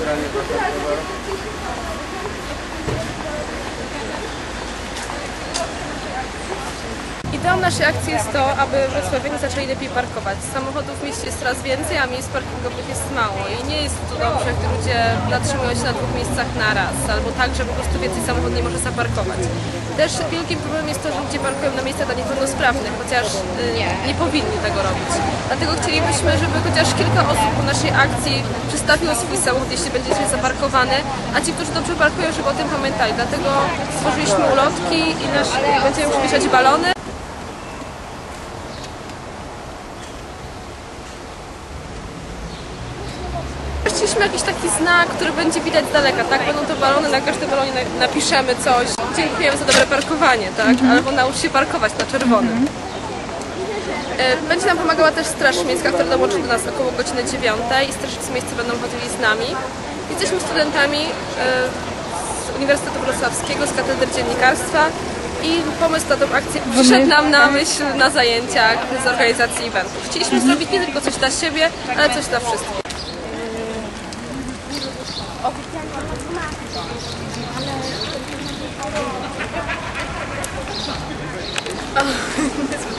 Gracias. Ideą naszej akcji jest to, aby wrocławianie zaczęli lepiej parkować. Samochodów w mieście jest coraz więcej, a miejsc parkingowych jest mało i nie jest to dobrze, gdy ludzie zatrzymują się na dwóch miejscach naraz, albo tak, że po prostu więcej samochodów nie może zaparkować. Też wielkim problemem jest to, że ludzie parkują na miejscach dla niepełnosprawnych, chociaż y, nie powinni tego robić. Dlatego chcielibyśmy, żeby chociaż kilka osób po naszej akcji przystawiło swój samochód, jeśli będzie gdzieś zaparkowany, a ci, którzy dobrze parkują, żeby o tym pamiętali. Dlatego stworzyliśmy ulotki i nasz, będziemy przywieszać balony. Chcieliśmy jakiś taki znak, który będzie widać z daleka, tak? Będą to balony, na każdym balonie na- napiszemy coś. Dziękujemy za dobre parkowanie, tak? Albo naucz się parkować na czerwonym. E, Będzie nam pomagała też Straż Miejska, która dołączy do nas około godziny 9 i strażnicy miejscy będą chodzili z nami. Jesteśmy studentami e, z Uniwersytetu Wrocławskiego, z Katedry Dziennikarstwa i pomysł na tą akcję przyszedł nam na myśl na zajęciach z organizacji eventów. Chcieliśmy zrobić nie tylko coś dla siebie, ale coś dla wszystkich oficjalna matematyka, ale... Oh,